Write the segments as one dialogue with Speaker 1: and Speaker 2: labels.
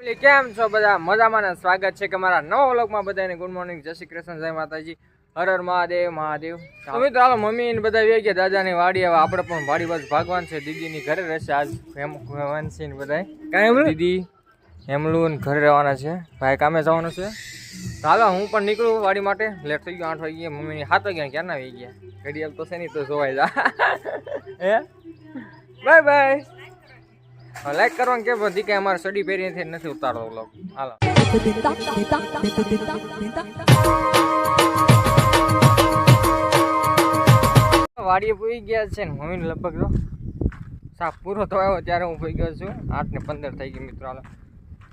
Speaker 1: કેમ છો બધા? મજામાં ને સ્વાગત છે કે મારા નવા વ્લોગમાં બધાને. Good morning. જય શ્રી કૃષ્ણ જય માતાજી. હર હર મહાદેવ મહાદેવ. તો મિત્રો હાલો મમ્મી ને બધા વેગ ગયા દાદાની વાડી હવે આપણે પણ વાડી બાજુ ભાગવાન છે. દીદીની ઘરે રહેશે આજ. હેમ વંશી ને બધા કાંઈ દીદી હેમલું ને ઘરે રહેવાના છે. ભાઈ કામે જવાનું છે. તો હાલો હું પણ નીકળું વાડી માટે. લેટ થઈ ગયો આઠ વાગી ગયા મમ્મીની સાત વાગ્યા ક્યાં ના આવી ગયા ઘડિયાળ તો છે નહીં તો જોવાય જા. હે? Bye bye. લાઈક કરવાનું કે બધી કે અમારે સ્ટડી પહેરી નથી ઉતારતો વ્લોગ હાલો. વાડીએ પૂરી ગયા છે ને, મમ્મીને લગભગ તો સાફ પૂરો થયો ત્યારે હું પૂરી ગયો છું. આઠ ને પંદર થઈ ગઈ મિત્રો, હાલો.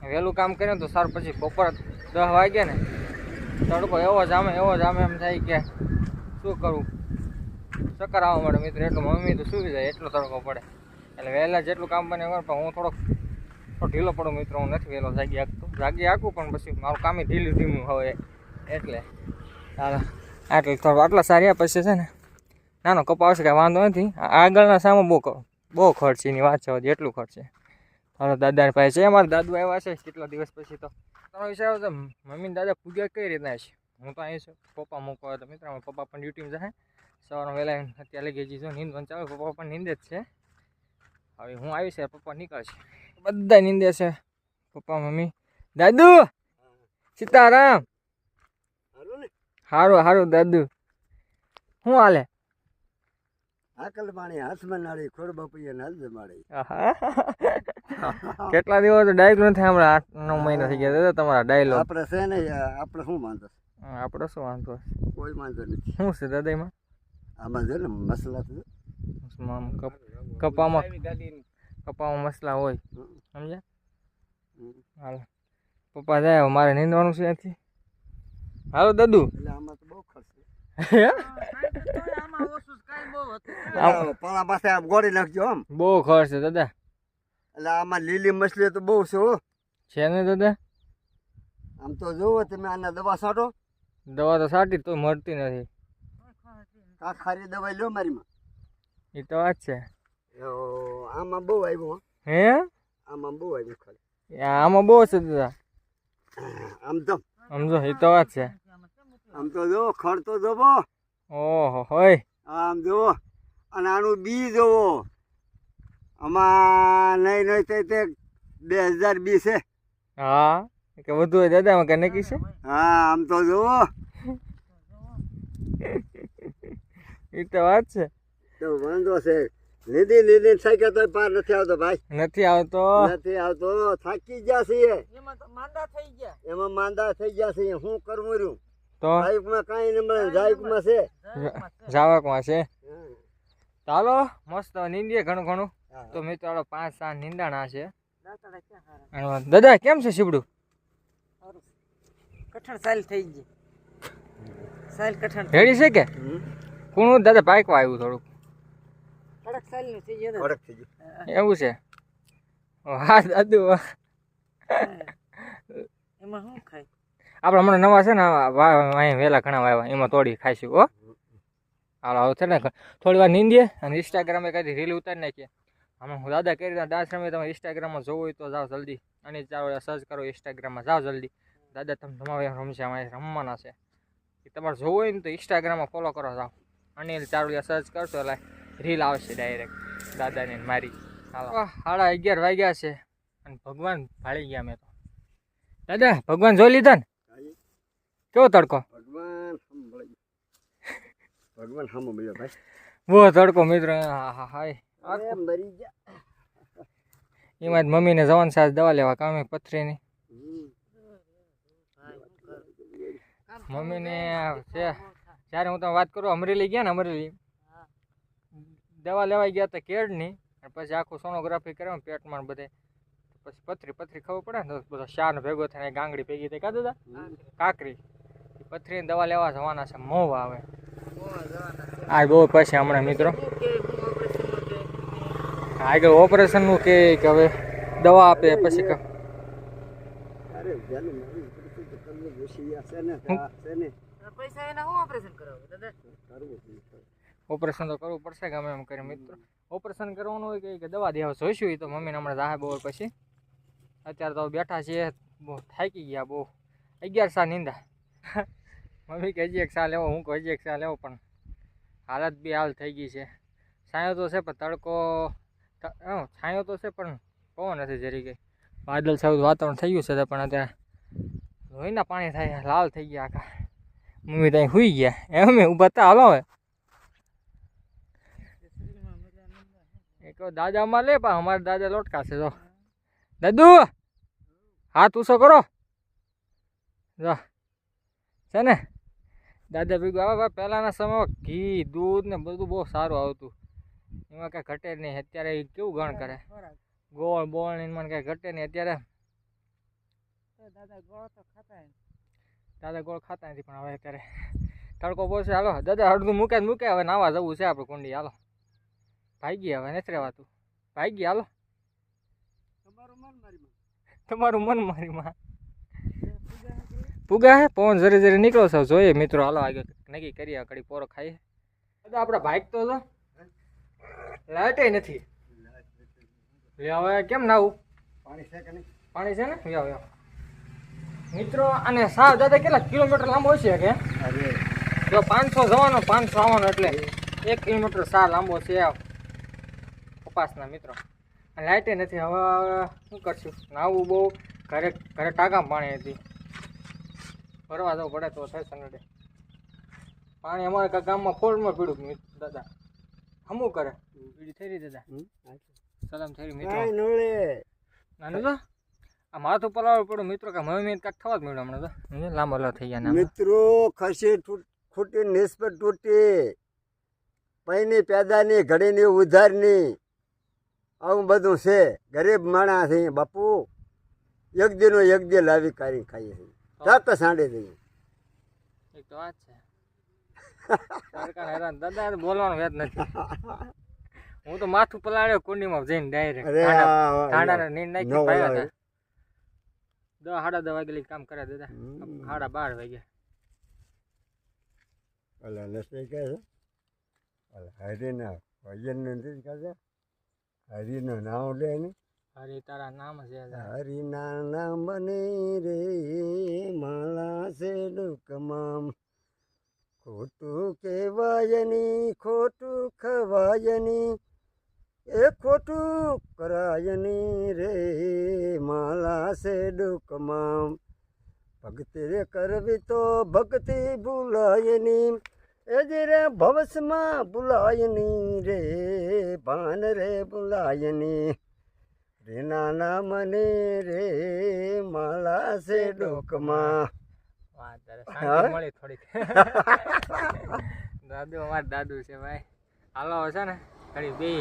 Speaker 1: વહેલું કામ કર્યું તો સારું, પછી બપોર દસ વાગે ને તડકો એવો જામે એવો જામે એમ થાય કે શું કરવું ચક્કર આવવા મળે મિત્રો, એટલું મમ્મી તો સુવી જાય, એટલો તડકો પડે. એટલે વહેલા જેટલું કામ બને કર પણ હું થોડોક થોડો ઢીલો પડું મિત્રો, હું નથી વહેલો જાગી આખતો જાગી આખું પણ પછી મારું કામ ઢીલું ધીમું હવે એટલે. ચાલો આટલું થોડું આટલા સારી પછી છે ને, નાનો કપા આવશે કાંઈ વાંધો નથી. આગળના સામે બહુ બહુ ખર્ચ એની વાત છે એટલું ખર્ચ છે. હાલો, દાદાને પાસે છે મારા દાદુ આવ્યા છે, કેટલા દિવસ પછી તો. તમારો વિચાર આવ્યો તો મમ્મી દાદા પૂજા કઈ રીતના છે? હું તો અહીં છું, પપ્પા મૂકવા તો મિત્રો પપ્પા પણ ડ્યુટીમાં જાય સવારમાં વહેલા અત્યારે લઈ ગઈ જો નીંદ વંચાવે પપ્પા પણ નીંદે જ છે. હવે હું આવીશ છે પપ્પા નીકળશે બધા નીંદે છે. પપ્પા મમ્મી. દાદુ! સીતારામ! હારું હારું દાદુ. શું હાલે?
Speaker 2: આકલ પાણી હાથમાં નાળી ખોડ બાપુએ નાલ
Speaker 1: માળી. કેટલા દિવસ ડાયલો નથી હમણાં આઠ નવ મહિના થઈ ગયા તમારા ડાયલો
Speaker 2: આપણે છે ને આપણે શું વાંધો છે?
Speaker 1: આપણે શું વાંધો
Speaker 2: કોઈ વાંધો નથી.
Speaker 1: શું છે દાદાઈમાં
Speaker 2: આમાં છે ને મસલા તો
Speaker 1: કપ- કપામાં કપામાં મસલા હોય. સમજ્યા? હાલ. પપ્પા જાય મારે નીંદવાનું છે નથી હાલો દાદુ.
Speaker 2: એટલે આમાં તો બહુ ખર્ચ
Speaker 1: આમ-
Speaker 2: પાણા પાસે આમ ગોળી નાખજો આમ.
Speaker 1: બહુ ખર્ચ છે દાદા.
Speaker 2: એટલે આમાં લીલી મછલી તો બહુ છે હો.
Speaker 1: છે ને દાદા?
Speaker 2: આમ તો જોવો તમે આના દવા છાંટો.
Speaker 1: દવા તો સાટી તો મળતી નથી.
Speaker 2: ખારી દવા લ્યો મારીમાં.
Speaker 1: એ તો વાત છે.
Speaker 2: આમાં બહુ આવ્યું હે. આમાં બહુ આવ્યું ખાલી.
Speaker 1: આમાં બહુ છે દાદા
Speaker 2: આમ તો.
Speaker 1: સમજો એ તો વાત છે.
Speaker 2: આમ તો જો ખડ તો જોવો.
Speaker 1: ઓહો હોય.
Speaker 2: આમ જોવો અને આનું બી જુઓ આમાં નહીં નહીં તે તે બે હજાર બી છે.
Speaker 1: હા? કે વધુ હોય દાદા કે નક્કી છે?
Speaker 2: હા આમ તો જુઓ
Speaker 1: એ તો વાત છે.
Speaker 2: તો વાંધો છે. લીધી લીધી સાયકલ તો પાર નથી આવતો ભાઈ.
Speaker 1: નથી આવતો.
Speaker 2: નથી આવતો. થાકી ગયા છીએ.
Speaker 1: એમાં માંદા થઈ ગયા.
Speaker 2: એમાં માંદા થઈ ગયા છીએ. શું કરવું રહ્યું?
Speaker 1: તો?
Speaker 2: જાયકમાં કાંઈ ન મળે. જાયકમાં છે.
Speaker 1: જાવકમાં છે. ચાલો મસ્ત નીંદીએ ઘણું ઘણું. તો મિત્રો પાંચ સાત નિંદાણા છે. દાદા કેમ છે શિવડું
Speaker 3: કઠણ સાલ થઈ ગઈ. સાલ કઠણ
Speaker 1: રેડી છે કે. કુણું દાદા પાકવા આવ્યું થોડુંક
Speaker 3: કડક સાલનું થઈ ગયું
Speaker 2: કડક થઈ ગયું
Speaker 1: એવું છે? હા દાદુ વાહ.
Speaker 3: એમાં શું ખાય?
Speaker 1: આપણે હમણાં નવા છે ને વા- વહેલા ઘણા વાવ્યા એમાં તોડી ખાઈશું હો. હાલો આવું છે ને થોડી વાર નીંદીએ અને ઇન્સ્ટાગ્રામે કદી રીલ ઉતારી નાખીએ. હમણાં હું દાદા કરી ડાન્સ રમે તમે ઇન્સ્ટાગ્રામમાં જોવું હોય તો જાઓ જલ્દી. અને ચાલો સર્ચ કરો ઇન્સ્ટાગ્રામમાં જાઓ જલ્દી. દાદા તમે તમારે રમશે અમારે રમવાના છે. એ તમારે જોવું હોય ને તો ઇન્સ્ટાગ્રામમાં ફોલો કરો જાઓ. અનિલ ચારુલિયા સર્ચ કરશો એટલે રીલ આવશે ડાયરેક્ટ દાદાને મારી. સાડા અગિયાર વાગ્યા છે. અને ભગવાન ભાળી ગયા મેં તો. દાદા ભગવાન જોઈ લીધા ને? કેવો તડકો?
Speaker 2: ભગવાન મળ્યો ભાઈ.
Speaker 1: બહુ તડકો મિત્ર. હા હા હાય.
Speaker 2: મરી ગયા.
Speaker 1: એમાં જ મમ્મીને જવાન સાસ દવા લેવા કામે પથરીની. મમ્મીને છે. જ્યારે હું તમે વાત કરું અમરેલી ગયા ને અમરેલી? દવા લેવા ગયા હતા કેળની અને પછી આખું સોનોગ્રાફી કર્યો પેટમાં બધે. પછી પથરી પથરી ખબર પડે ને બધા શાર ભેગો થઈને ગાંગડી ભેગી થઈ. કા દાદા? કાકરી. પથરીની દવા લેવા જવાના છે મોં આવે આ બહુ પછી હમણાં મિત્રો. આગળ ઓપરેશનનું કે કે હવે દવા આપે પછી
Speaker 3: પૈસા એના શું ઓપરેશન કરાવું દાદા.
Speaker 1: ઓપરેશન તો કરવું પડશે ગમે એમ કરી મિત્રો. ઓપરેશન કરવાનું હોય કે- દવા દેવા જોઈશું એ તો મમ્મીને હમણાં રાહે બહુ પછી. અત્યારે તો બેઠા છીએ, બહુ થાકી ગયા, બહુ. અગિયાર સા નીંદા. મમ્મી કે હજી એક સા લેવો, હું કહું હજી એક સા લેવો, પણ હાલત બી હાલ થઈ ગઈ છે. છાંયો તો છે, પણ તડકો છાંયો તો છે, પણ પવન નથી જરી ગઈ. વાદળ સાવ વાતાવરણ થઈ ગયું છે, પણ અત્યારે લોહીના પાણી થાય, લાલ થઈ ગયા આખા. મમ્મી ત્યાં સુઈ ગયા. એમ, ઊભા તા, હાલો હવે. એક દાદા અમારે લે પણ અમારે દાદા લોટકા છે જો. દાદુ હાથ ઊંચો કરો? જો. છે ને? દાદા ભેગું આવે ભાઈ પહેલાંના સમયમાં ઘી દૂધ ને બધું બહુ સારું આવતું. એમાં કાંઈ ઘટે નહીં. અત્યારે કેવું ગણ કરે? ગોળ બોળ એમાં કાંઈ ઘટે નહીં. અત્યારે
Speaker 3: દાદા ગોળ તો ખાતા
Speaker 1: દાદા ગોળ ખાતા નથી પણ હવે અત્યારે તડકો છે હાલો દાદા અડધું મૂકે જ મૂકે હવે નાવા જવું છે આપણે કુંડી. હાલો. ભાગી હવે નથી રહેવાતું. ભાગી હાલો.
Speaker 2: તમારું મન મારી માં.
Speaker 1: તમારું મન મારી માં. પુગા હે પવન જરી જરી નીકળો છો. જોઈએ મિત્રો હાલો આગળ નક્કી કરીએ કડી પોરો ખાઈએ. દાદા આપણે ભાઈક તો જો લાઇટે નથી. લે હવે કેમ નાવું?
Speaker 2: પાણી છે કે નહીં?
Speaker 1: પાણી છે ને? વ્યાવ મિત્રો અને સાવ દાદા કેટલા કિલોમીટર લાંબો છે કે? જો પાંચસો જવાનો પાંચસો આવવાનો એટલે એક કિલોમીટર સા લાંબો છે. કપાસના મિત્રો. લાઇટે નથી હવે શું કરશું? નાવું બહુ ઘરે ઘરે ટાંકા પાણી હતી. ભરવા જવું પડે તો થાય સનડે પાણી અમારે ગામમાં ફોલ્ડમાં પીડ્યું દાદા. હમું કરે? પીડી થઈ રહી દાદા. સલામ થઈ રહી મિત્રો. નાનું તો આ માથું પલાવવું પડ્યું મિત્રો કે મમ્મી કાંઈક થવા જ મળ્યું હમણાં તો? લાંબા લા થઈ ગયા
Speaker 2: મિત્રો ખસી તૂટ- ખૂટી નિષ્ફળ તૂટી. પૈની પેદાની ઘડીની ઉધારની. આવું બધું છે. ગરીબ માણસ છે. બાપુ એક દી લાવી કાઢી ખાઈએ છીએ. તક સાંડે જઈએ
Speaker 1: એક તો વાત છે. સરકાર હેરાન દાદા બોલવાનું વેત નથી. હું તો માથું પલાળ્યો કુંડીમાં જઈને ડાયરેક્ટ ઠાડાને નીંદ નાખી પાયા હતા. દસ સાડા દસ વાગેલી કામ કરે દાદા. સાડા બાર વાગે.
Speaker 2: ઓલા નથી કહે છે? ઓલા હરિના ભજનનું નથી કહેતા હરિનું નામ લે ને.
Speaker 1: હરી તારા નામ છે
Speaker 2: હરિના નામ બને રે માલા છે ડુકમામ ખોટું કહેવાયની ખોટું ખવાયની એ ખોટું કરાયની રે માલા છે ડુકમામ ભક્તિ રે કરવી તો ભક્તિ ભૂલાયની એ જે રે ભવસમાં ભૂલાયની રે ભાન રે ભૂલાયની રે નાના મને રે માલા છે ડોકમાં.
Speaker 1: મળી દાદુ અમારે દાદુ છે ભાઈ. હાલો છે ને ઘડી બે.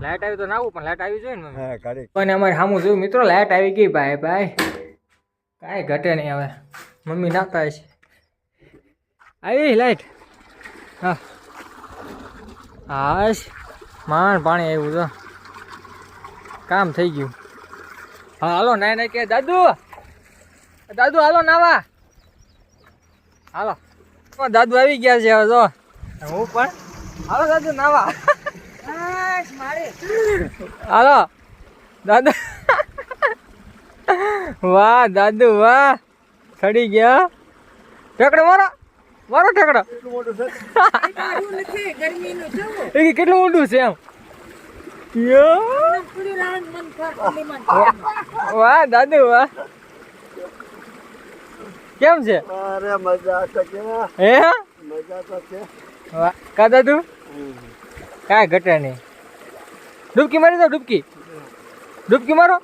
Speaker 1: લાઈટ આવી તો નાવું પણ લાઈટ આવી જોઈએ ને
Speaker 2: ઘડી
Speaker 1: અને અમારે સામું જોયું? મિત્રો લાઈટ આવી ગઈ ભાઈ ભાઈ. કાંઈ ઘટે નહીં હવે. મમ્મી નાખતા છે આવી લાઈટ. હા. હાશ માંડ પાણી આવ્યું તો કામ થઈ ગયું. હા હાલો નાય નાય કે દાદુ! દાદુ હાલો નાવા. હાલો. દાદુ આવી ગયા છે હવે જો. હું પણ? હાલો દાદુ નાવા. હાલો. દાદુ. વાહ દાદુ વાહ. ચડી ગયા. ઠેકડો મારો. મારો ઠેકડો. એ કેટલું ઊંડું છે એમ. વાહ દાદુ વાહ. કેમ છે?
Speaker 2: અરે મજા તો કે
Speaker 1: હે?
Speaker 2: મજા તો છે.
Speaker 1: વાહ. કા દાદુ? કાંઈ ઘટે નહીં. ડૂબકી મારી દો ડૂબકી. ડૂબકી મારો.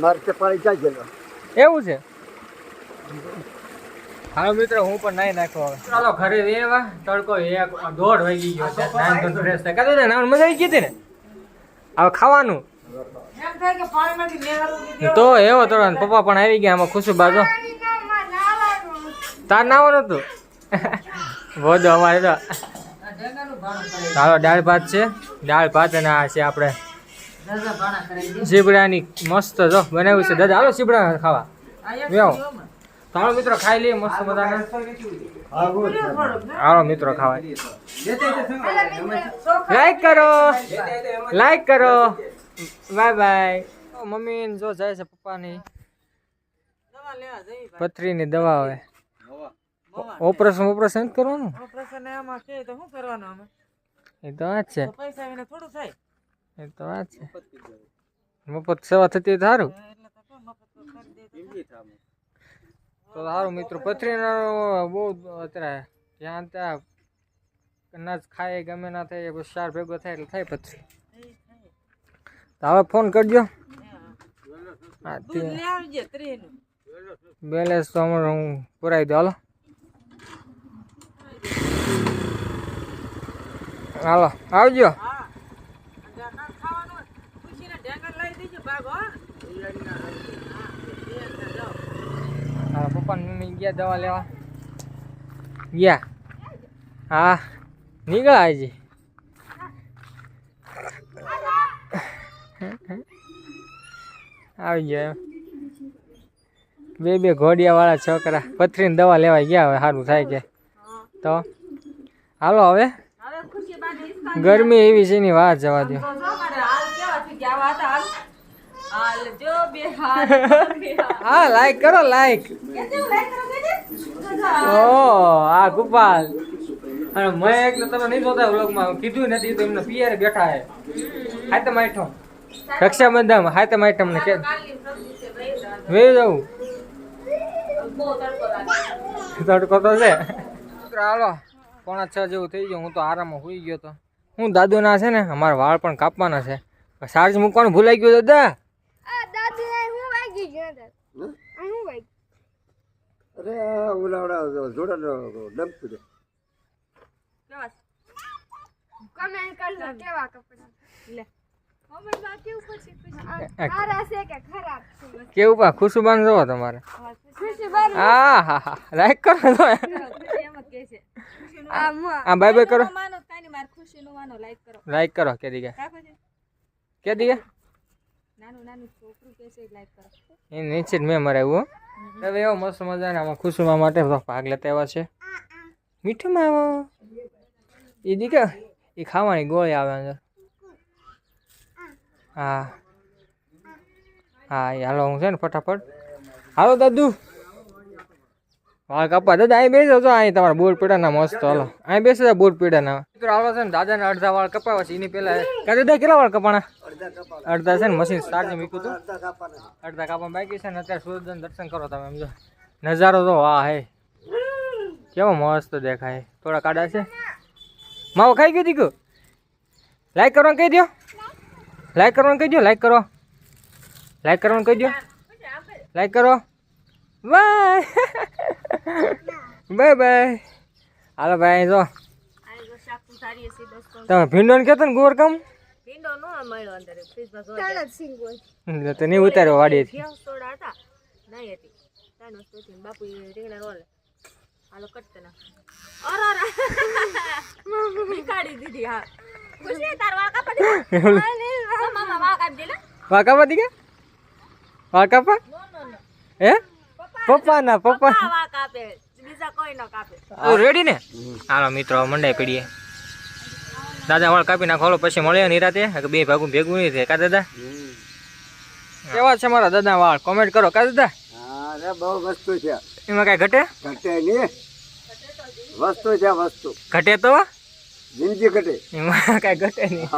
Speaker 2: મારે પાણી જાય
Speaker 1: એવું છે? હાલો મિત્રો હું પણ નાઈ નાખો હવે. ચાલો ઘરે રેવા તડકો એક દોઢ વાગી ગયો છે. નાન તો ફ્રેશ થાય. કાતો નાન મજા આવી ગઈ હતી ને? હવે ખાવાનું.
Speaker 3: એમ થાય કે પાણીમાંથી નેહાળું
Speaker 1: તો એવો તો પપ્પા પણ આવી ગયા આમાં ખુશું બાજો. તાર નાવાનું હતું વધુ અમારે તો. હાલો દાળ ભાત છે. દાળ ભાત અને આ છે આપણે. સીબડાની મસ્ત જો બનાવ્યું છે. દાદા હાલો ઝીબડા ખાવા. હાલો મિત્રો ખાઈ લઈએ મસ્ત મજાના.
Speaker 2: આવું
Speaker 1: મિત્રો ખાવા
Speaker 3: ચોખા.
Speaker 1: લાઈક કરો. લાઈક કરો. બાય બાય મમ્મી ને જો જાય છે પપ્પાની.
Speaker 3: દવા લેવા
Speaker 1: પથરીની દવા આવે ઓપરેશન ઓપરેશન કરવાનું?
Speaker 3: ઓપરેશન એમાં કે તો શું કરવાનું અમે?
Speaker 1: એ તો વાત છે.
Speaker 3: પૈસા વિના થોડું થાય.
Speaker 1: એ તો વાત છે. મફત સેવા થતી સારું.
Speaker 3: એટલે તો મફત કરી દે તો
Speaker 1: સારું મિત્રો પથરીનો બહુ અત્યારે જ્યાં ત્યાં અનાજ ખાય ગમે ના થાય પછી સાર ભેગો થાય એટલે થાય પથરી. તો હવે ફોન કરજો.
Speaker 3: હા.
Speaker 1: બેલેન્સ તો અમારે હું પુરાવી દઉં હાલો. હાલો આવજો.
Speaker 3: લઈ દેજો ભાગ હો.
Speaker 1: મારા પપ્પા મમ્મી ગયા દવા લેવા. ગયા? હા. નીકળ્યા હજી આવી ગયા. બે બે ઘોડિયાવાળા છોકરા. પથરીની દવા લેવા ગયા હવે સારું થાય કે. તો? હાલો હવે. ગરમી એવી છે ની વાત જવા દો
Speaker 3: હાલ જો બે હાલ.
Speaker 1: હા લાઈક કરો લાઈક ઓ આ ગોપાલ. અને મેં એક તમે નહીં જોતા વ્લોગમાં કીધું નથી તો એમને પિયર બેઠા હે હાતમ આઈટમ રક્ષાબંધન હાતમ આઈટમ ને કે વે જવું
Speaker 3: તડકો
Speaker 1: તો છે. હાલો. પોણા છ જેવું થઈ ગયું હું તો આરામમાં સુઈ ગયો તો. હું દાદુના છે ને અમારા વાળ પણ કાપવાના છે. ચાર્જ મૂકવાનું ભૂલાઈ ગયું દાદા.
Speaker 4: હું વાગી ગયો દાદા આ હું વાગી
Speaker 2: અરે આ ઉલાવડા જોડાનો ડંપ દે
Speaker 3: કેવા
Speaker 4: કમેન્ટ કરજો કેવા કપડા
Speaker 3: લે
Speaker 4: કમેન્ટમાં કેવું પછી
Speaker 1: એ-
Speaker 4: સારા છે કે ખરાબ છે
Speaker 1: કેવું પા ખુશુબાન જોવો તમારે
Speaker 4: ખુશી બાર
Speaker 1: આ હા હા લાઈક કરો તો
Speaker 3: ખુશી એમ જ કહે છે
Speaker 4: આ મ
Speaker 1: આ બાય બાય કરો
Speaker 3: માનો કાંઈ નહીં મારે ખુશીનું માનો લાઈક કરો
Speaker 1: લાઈક કરો કે દીગે
Speaker 3: કા પછી
Speaker 1: કે દીગે
Speaker 3: નાનું નાનું છોકરું કહે છે લાઈક કરો
Speaker 1: એ નીચે જ મેં મરાવ્યું હવે એવો મસ્ત મજાના આમાં ખુશુમા માટે ભાગ લેતા એવા છે. મીઠુંમાં આવો. એ દીકરા એ ખાવાની ગોળી આવે અંદર. હા. હા એ હાલો હું છે ને ફટાફટ. હાલો દાદુ. વાળ કાપવા દાદા અહીં બેસો છો અહીં તમારા બોર પીડાના મસ્ત, હાલો. અહીં બેસો છો બોર પીડાના. મિત્રો, આવો છે ને દાદાના અડધા વાળ કપાવા છે, એની પહેલા કા દાદા કેટલા વાળ કપાણા? અડધા છે ને મશીન સ્ટાર્ટ મૂક્યું હતું અડધા કાપા બાકી છે ને, અત્યારે સૂરજ દર્શન કરો તમે એમ જો નજારો તો વાહ, હે. કેવો મસ્ત દેખાય. થોડા કાડા છે. માવો ખાઈ ગયો દીકુ લાઈક કરવાનું કહી દો લાઈક કરવાનું કહી દો લાઈક કરો. લાઈક કરવાનું કહી દો લાઈક કરો. Bye bye bye. હાલો ભાઈ જો. તમે ભીંડો ને કેતો ને ગોર કામ?
Speaker 3: ભીંડો નો મળ્યો અંદર
Speaker 4: સિંગ હોય.
Speaker 1: તો નહીં ઉતાર્યો
Speaker 3: ઘેઉ સોડા હતા. નહીં હતી. ત્રણ વસ્તુ હતી. બાપુ રીંગણા રોલ. હાલો કટ ના અરે અરે નીકાળી દીધી હા. ખુશી તાર દીધા? તો મામા નો.
Speaker 1: હે? પપ્પા ના પપ્પા
Speaker 3: બીજા કોઈ ન કાપે.
Speaker 1: રેડી ને? હાલો મિત્રો મંડાઈ પડીએ. દાદા વાળ કાપી નાખો હાલો પછી મળે નિરાતે. કે બે ભાગું ભેગું નહીં થાય. કા દાદા? કેવા છે મારા દાદા વાળ? કોમેન્ટ કરો કા દાદા?
Speaker 2: અરે બહુ વસ્તુ છે.
Speaker 1: એમાં કઈ ઘટે?
Speaker 2: ઘટે નહીં. વસ્તુ છે વસ્તુ.
Speaker 1: ઘટે તો?
Speaker 2: જિંદગી ઘટે.
Speaker 1: એમાં કઈ ઘટે નહીં.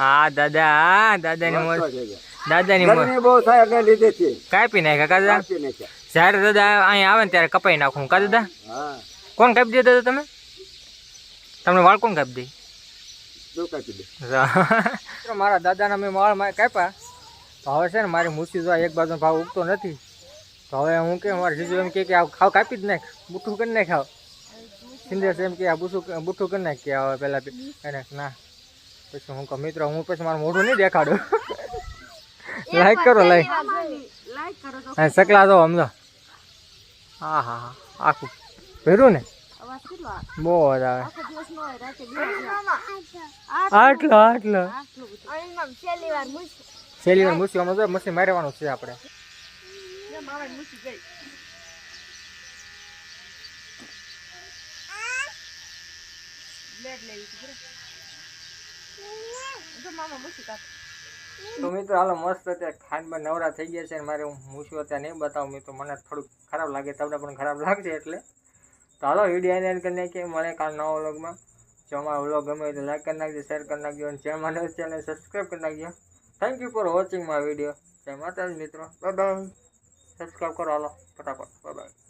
Speaker 2: હા
Speaker 1: દાદા હા દાદાની મોજ. દાદાની મોજ.
Speaker 2: બહુ થાય એટલે લીધે છે
Speaker 1: કાપી નાખ્યા કા દાદા?
Speaker 2: કાપી નાખ્યા.
Speaker 1: જ્યારે દાદા અહીંયા આવે ને ત્યારે કપાઈ નાખું. કા દાદા? કોણ કાપી દે દાદા તમે? તમને વાળ કોણ કાપી દે? મારા દાદાના મેં વાળ મારે કાપ્યા. તો હવે છે ને મારી મૂર્તિ જો એક બાજુ ભાવ ઉગતો નથી. તો હવે હું કે મારા જીજુ એમ કે કે આ ખાવ કાપી જ નાખ. બુઠ્ઠું કરી નાખ ખાવ સિંદેશ એમ કે આ બુઠ્ઠું બુઠ્ઠું કરી નાખ કે હવે પહેલાં એને ના. પછી હું કહું મિત્રો હું પછી મારું મોઢું નહીં દેખાડું. લાઈક કરો લાઈક
Speaker 3: લાઈક કરો તો
Speaker 1: હા સકલા જો સમજો. હા હા હા. આખું ભેરું ને?
Speaker 3: અવાજ
Speaker 1: બહુ જ આવે.
Speaker 3: આખો દિવસ નો રાતે દિવસ
Speaker 1: આટલો આટલો.
Speaker 4: અને છેલ્લી વાર મૂછ
Speaker 1: છેલ્લી વાર મૂછી મસી મારવાનું છે આપણે.
Speaker 3: મામા મૂકી કાપ
Speaker 1: તો મિત્રો, હાલો, મસ્ત અત્યારે ખાંડમાં નવરા થઈ ગયા છે મારે હું મૂછું અત્યારે નહીં બતાવું. મિત્રો, મને થોડુંક ખરાબ લાગે, તમને પણ ખરાબ લાગશે એટલે. તો હાલો, વીડિયો એને કરી નાખીએ. મળે કાલ નવો વ્લોગમાં. જો અમારો વ્લોગ ગમે તો લાઈક કરી નાખજો શેર કરી નાખજો અને ચેનલ નવી ચેનલ સબસ્ક્રાઈબ કરી નાખજો. Thank you for watching my video જય માતાજી, મિત્રો. બાય બાય સબસ્ક્રાઈબ કરો, હાલો. ફટાફટ. Bye bye